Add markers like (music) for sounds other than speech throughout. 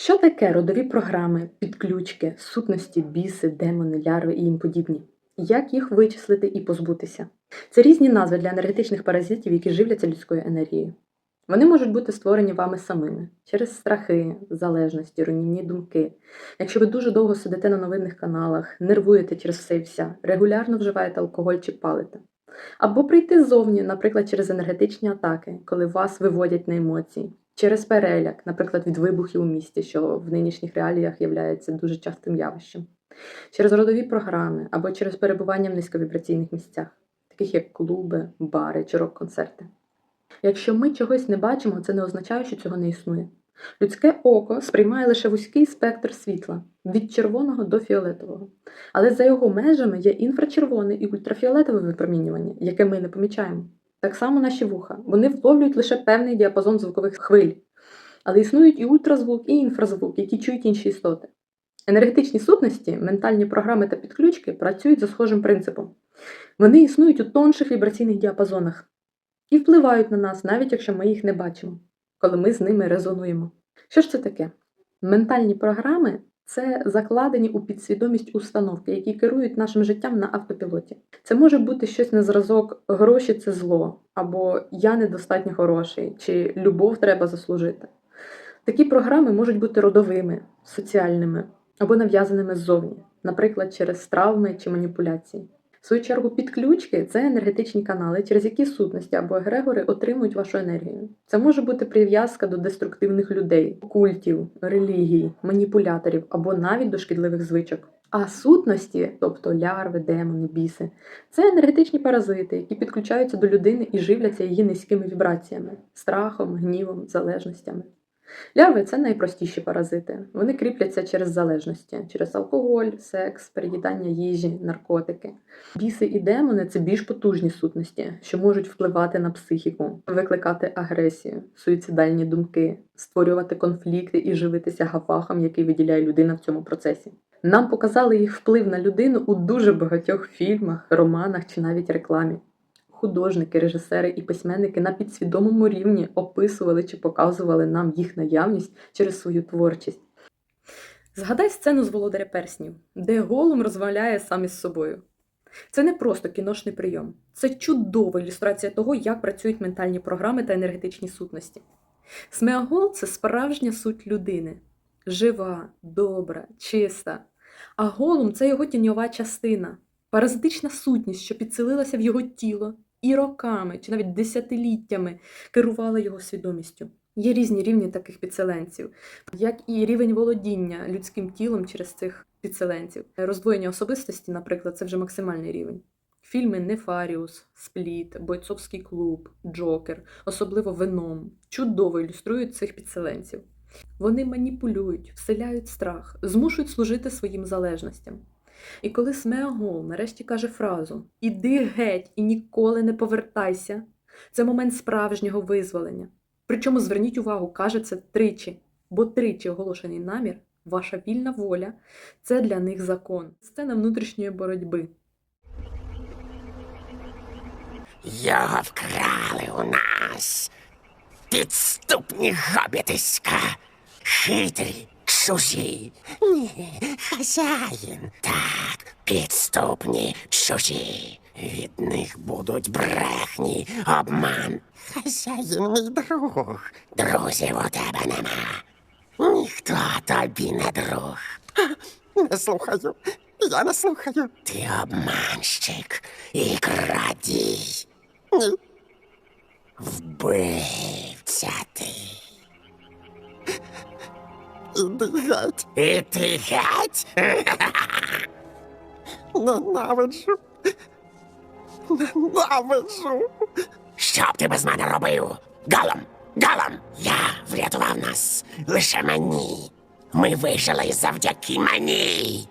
Що таке родові програми, підключки, сутності, біси, демони, лярви і їм подібні? Як їх вичислити і позбутися? Це різні назви для енергетичних паразитів, які живляться людською енергією. Вони можуть бути створені вами самими через страхи, залежності, руйнівні думки. Якщо ви дуже довго сидите на новинних каналах, нервуєте через все і вся, регулярно вживаєте алкоголь чи палите. Або прийти ззовні, наприклад, через енергетичні атаки, коли вас виводять на емоції, через переляк, наприклад, від вибухів у місті, що в нинішніх реаліях є дуже частим явищем, через родові програми або через перебування в низьковібраційних місцях, таких як клуби, бари чи рок-концерти. Якщо ми чогось не бачимо, це не означає, що цього не існує. Людське око сприймає лише вузький спектр світла від червоного до фіолетового. Але за його межами є інфрачервоне і ультрафіолетове випромінювання, яке ми не помічаємо. Так само наші вуха. Вони вловлюють лише певний діапазон звукових хвиль. Але існують і ультразвук, і інфразвук, які чують інші істоти. Енергетичні сутності, ментальні програми та підключки працюють за схожим принципом. Вони існують у тонших вібраційних діапазонах і впливають на нас, навіть якщо ми їх не бачимо, коли ми з ними резонуємо. Що ж це таке? Ментальні програми це закладені у підсвідомість установки, які керують нашим життям на автопілоті. Це може бути щось на зразок гроші це зло, або я недостатньо хороший, чи любов треба заслужити. Такі програми можуть бути родовими, соціальними або нав'язаними ззовні, наприклад, через травми чи маніпуляції. В свою чергу, підключки це енергетичні канали, через які сутності або егрегори отримують вашу енергію. Це може бути прив'язка до деструктивних людей, культів, релігій, маніпуляторів або навіть до шкідливих звичок. А сутності, тобто лярви, демони, біси, це енергетичні паразити, які підключаються до людини і живляться її низькими вібраціями, страхом, гнівом, залежностями. Лярви це найпростіші паразити. Вони кріпляться через залежності, через алкоголь, секс, переїдання їжі, наркотики. Біси і демони це більш потужні сутності, що можуть впливати на психіку, викликати агресію, суїцидальні думки, створювати конфлікти і живитися гавахом, який виділяє людина в цьому процесі. Нам показали їх вплив на людину у дуже багатьох фільмах, романах чи навіть рекламі. Художники, режисери і письменники на підсвідомому рівні описували чи показували нам їх наявність через свою творчість. Згадай сцену з володаря перснів, де голум розмовляє сам із собою. Це не просто кіношний прийом, це чудова ілюстрація того, як працюють ментальні програми та енергетичні сутності. Смеагол це справжня суть людини жива, добра, чиста. А голум це його тіньова частина, паразитична сутність, що підселилася в його тіло і роками, чи навіть десятиліттями керувала його свідомістю. Є різні рівні таких підселенців, як і рівень володіння людським тілом через цих підселенців. Роздвоєння особистості, наприклад, це вже максимальний рівень. Фільми Нефаріус, Спліт, Бойцовський клуб, Джокер, особливо Веном, чудово ілюструють цих підселенців. Вони маніпулюють, вселяють страх, змушують служити своїм залежностям. І коли Смеагол нарешті каже фразу Іди геть і ніколи не повертайся, це момент справжнього визволення. Причому зверніть увагу, каже це тричі, бо тричі оголошений намір, ваша вільна воля це для них закон. Сцена внутрішньої боротьби. Його вкрали у нас. Підступні гобітиська. Хитрі, чужі. Ні, хазяїн. Так, підступні, чужі. Від них будуть брехні, обман. Хазяїн мій друг. Друзів у тебе нема. Ніхто тобі не друг. Не слухаю. Я не слухаю. Ти обманщик і крадій. Ні. Вбивця ти. І ти геть? (laughs) Ненавиджу. Ненавиджу. Що б ти без мене робив? Галом, галом! Я врятував нас лише мені. Ми вижили завдяки мені.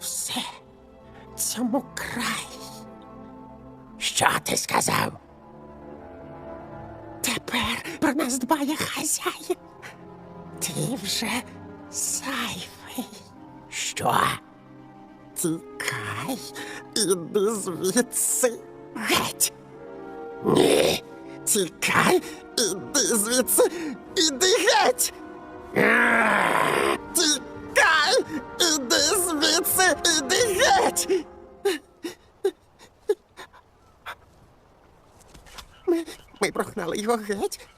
Все цьому край. Що ти сказав? Тепер про нас дбає хазяїн. Ти вже зайвий. Що? Тікай, іди звідси геть. Ні. Тікай, іди звідси, іди геть. Тікай, іди звідси, іди геть. Ми, ми прогнали його геть.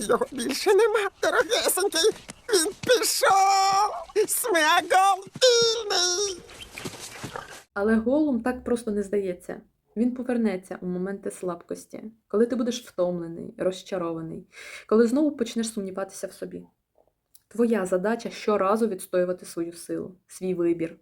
Його більше нема, дорогесенький. Він пішов. Смегол вільний. Але голум так просто не здається. Він повернеться у моменти слабкості, коли ти будеш втомлений, розчарований, коли знову почнеш сумніватися в собі. Твоя задача щоразу відстоювати свою силу, свій вибір.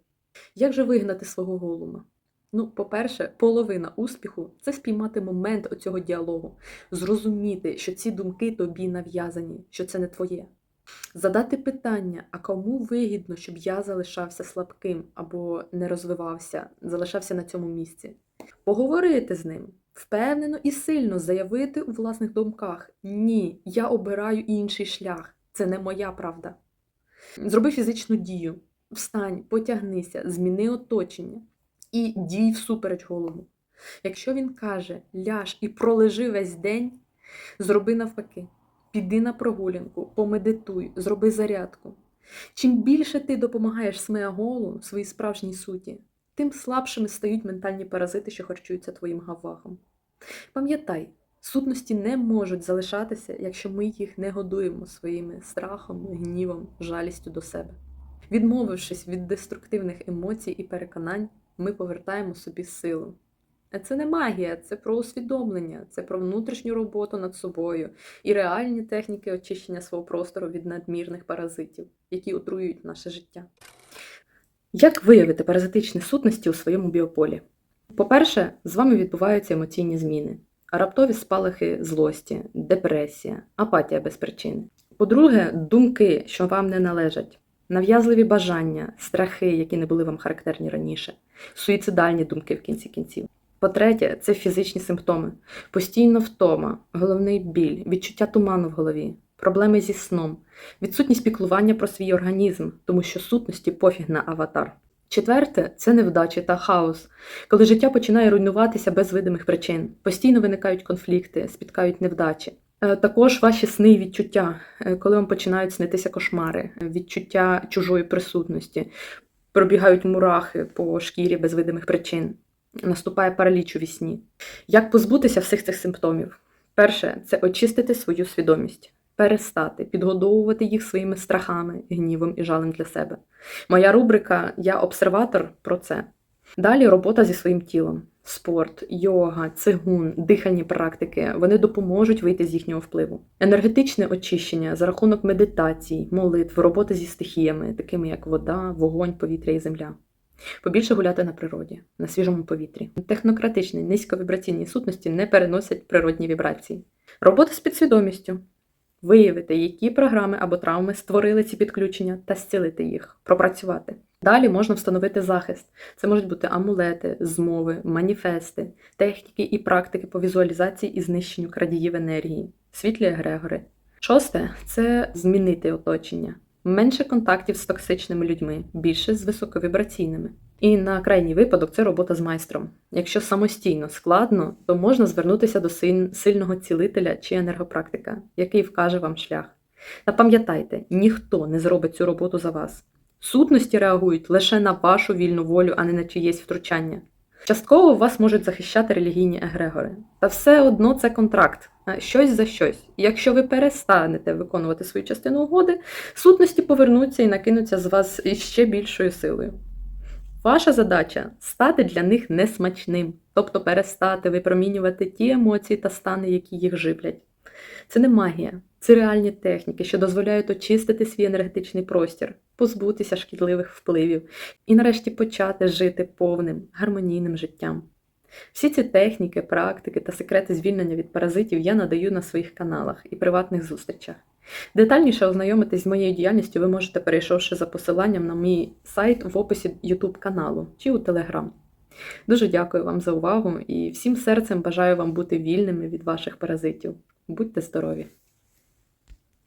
Як же вигнати свого голума? Ну, по-перше, половина успіху це спіймати момент оцього діалогу, зрозуміти, що ці думки тобі нав'язані, що це не твоє. Задати питання, а кому вигідно, щоб я залишався слабким або не розвивався, залишався на цьому місці. Поговорити з ним, впевнено і сильно заявити у власних думках: ні, я обираю інший шлях, це не моя правда. Зроби фізичну дію, встань, потягнися, зміни оточення і дій всупереч голову. Якщо він каже ляж і пролежи весь день, зроби навпаки. Піди на прогулянку, помедитуй, зроби зарядку. Чим більше ти допомагаєш смеаголу, своїй справжній суті, тим слабшими стають ментальні паразити, що харчуються твоїм гавахом. Пам'ятай, сутності не можуть залишатися, якщо ми їх не годуємо своїми страхом, гнівом, жалістю до себе. Відмовившись від деструктивних емоцій і переконань, ми повертаємо собі силу. А Це не магія, це про усвідомлення, це про внутрішню роботу над собою і реальні техніки очищення свого простору від надмірних паразитів, які отруюють наше життя. Як виявити паразитичні сутності у своєму біополі? По-перше, з вами відбуваються емоційні зміни, раптові спалахи злості, депресія, апатія без причини. По-друге, думки, що вам не належать, нав'язливі бажання, страхи, які не були вам характерні раніше, суїцидальні думки в кінці кінців. По-третє, це фізичні симптоми: постійно втома, головний біль, відчуття туману в голові, проблеми зі сном, відсутність піклування про свій організм, тому що сутності пофіг на аватар. Четверте це невдачі та хаос, коли життя починає руйнуватися без видимих причин. Постійно виникають конфлікти, спіткають невдачі. Е, Також ваші сни і відчуття, е, коли вам починають снитися кошмари, е, відчуття чужої присутності, пробігають мурахи по шкірі без видимих причин, наступає параліч у вісні. Як позбутися всіх цих симптомів? Перше це очистити свою свідомість, перестати підгодовувати їх своїми страхами, гнівом і жалем для себе. Моя рубрика Я обсерватор про це. Далі робота зі своїм тілом. Спорт, йога, цигун, дихальні практики вони допоможуть вийти з їхнього впливу. Енергетичне очищення за рахунок медитацій, молитв, роботи зі стихіями, такими як вода, вогонь, повітря і земля. Побільше гуляти на природі, на свіжому повітрі. Технократичні, низьковібраційні сутності не переносять природні вібрації. Робота з підсвідомістю. Виявити, які програми або травми створили ці підключення та зцілити їх, пропрацювати. Далі можна встановити захист. Це можуть бути амулети, змови, маніфести, техніки і практики по візуалізації і знищенню крадіїв енергії, світлі егрегори. Шосте це змінити оточення. Менше контактів з токсичними людьми, більше з високовібраційними. І на крайній випадок це робота з майстром. Якщо самостійно складно, то можна звернутися до сильного цілителя чи енергопрактика, який вкаже вам шлях. Та пам'ятайте, ніхто не зробить цю роботу за вас. Сутності реагують лише на вашу вільну волю, а не на чиєсь втручання. Частково вас можуть захищати релігійні егрегори. Та все одно це контракт, щось за щось. Якщо ви перестанете виконувати свою частину угоди, сутності повернуться і накинуться з вас із ще більшою силою. Ваша задача стати для них несмачним, тобто перестати випромінювати ті емоції та стани, які їх живлять. Це не магія, це реальні техніки, що дозволяють очистити свій енергетичний простір, позбутися шкідливих впливів і нарешті почати жити повним, гармонійним життям. Всі ці техніки, практики та секрети звільнення від паразитів я надаю на своїх каналах і приватних зустрічах. Детальніше ознайомитись з моєю діяльністю ви можете, перейшовши за посиланням на мій сайт в описі YouTube каналу чи у Telegram. Дуже дякую вам за увагу і всім серцем бажаю вам бути вільними від ваших паразитів. Будьте здорові!